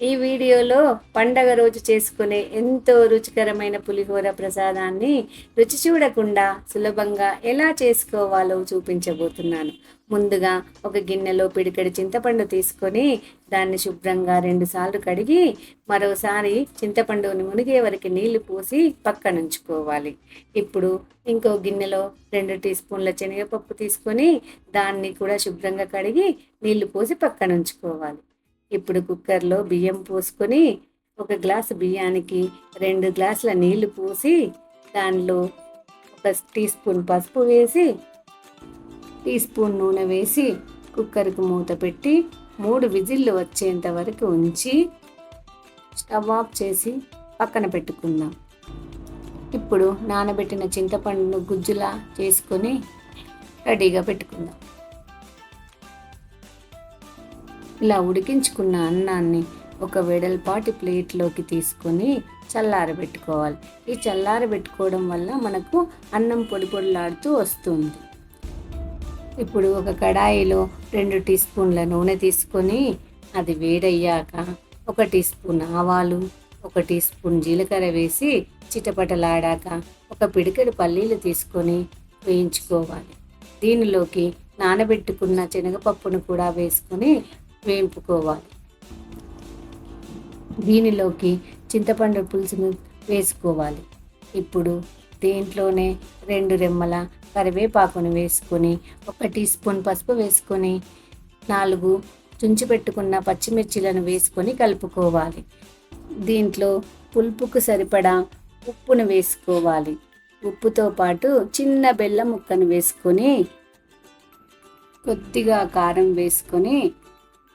ఈ వీడియోలో పండగ రోజు చేసుకునే ఎంతో రుచికరమైన పులిహోర ప్రసాదాన్ని రుచి చూడకుండా సులభంగా ఎలా చేసుకోవాలో చూపించబోతున్నాను. ముందుగా ఒక గిన్నెలో పిడికడి చింతపండు తీసుకొని దాన్ని శుభ్రంగా రెండుసార్లు కడిగి మరోసారి చింతపండుని మునిగే వరకు నీళ్ళు పోసి పక్కనుంచుకోవాలి. ఇప్పుడు ఇంకో గిన్నెలో రెండు టీ స్పూన్ల శనగపప్పు తీసుకొని దాన్ని కూడా శుభ్రంగా కడిగి నీళ్ళు పోసి పక్కనుంచుకోవాలి. ఇప్పుడు కుక్కర్లో బియ్యం పోసుకొని ఒక గ్లాసు బియ్యానికి రెండు గ్లాసుల నీళ్ళు పోసి దానిలో ఒక టీ స్పూన్ పసుపు వేసి టీ స్పూన్ నూనె వేసి కుక్కర్కి మూత పెట్టి మూడు విజిల్లు వచ్చేంత వరకు ఉంచి స్టవ్ ఆఫ్ చేసి పక్కన పెట్టుకుందాం. ఇప్పుడు నానబెట్టిన చింతపండును గుజ్జులా చేసుకొని రెడీగా పెట్టుకుందాం. ఇలా ఉడికించుకున్న అన్నాన్ని ఒక వెడల్పాటి ప్లేట్లోకి తీసుకొని చల్లారబెట్టుకోవాలి. ఈ చల్లారబెట్టుకోవడం వల్ల మనకు అన్నం పొడి పొడిలాడుతూ వస్తుంది. ఇప్పుడు ఒక కడాయిలో రెండు టీ స్పూన్ల నూనె తీసుకొని అది వేడయ్యాక ఒక టీ స్పూన్ ఆవాలు ఒక టీ స్పూన్ జీలకర్ర వేసి చిటపటలాడాక ఒక పిడికెడు పల్లీలు తీసుకొని వేయించుకోవాలి. దీనిలోకి నానబెట్టుకున్న శనగపప్పును కూడా వేసుకొని వేయింపుకోవాలి. దీనిలోకి చింతపండు పులుసును వేసుకోవాలి. ఇప్పుడు దీంట్లోనే రెండు రెమ్మల కరివేపాకును వేసుకొని ఒక టీ స్పూన్ పసుపు వేసుకొని నాలుగు చుంచి పెట్టుకున్న పచ్చిమిర్చిలను వేసుకొని కలుపుకోవాలి. దీంట్లో పులుపుకు సరిపడా ఉప్పును వేసుకోవాలి. ఉప్పుతో పాటు చిన్న బెల్లం ముక్కను వేసుకొని కొద్దిగా కారం వేసుకొని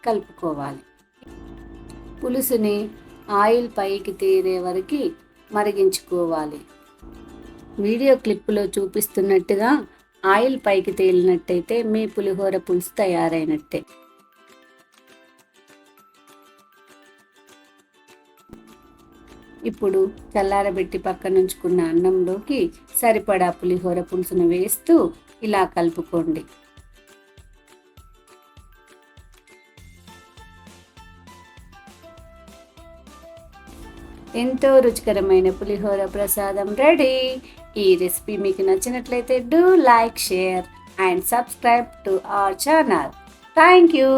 కలుపుకోవాలి. పులుసుని ఆయిల్ పైకి తేరే వరకు మరిగించుకోవాలి. వీడియో క్లిప్లో చూపిస్తున్నట్టుగా ఆయిల్ పైకి తేలినట్టయితే మీ పులిహోర పులుసు తయారైనట్టే. ఇప్పుడు చల్లారబెట్టి పక్కనుంచుకున్న అన్నంలోకి సరిపడా పులిహోర పులుసును వేస్తూ ఇలా కలుపుకోండి. ఎంతో రుచికరమైన పులిహోర ప్రసాదం రెడీ. ఈ రెసిపీ మీకు నచ్చినట్లయితే do like share and subscribe to our channel. Thank you.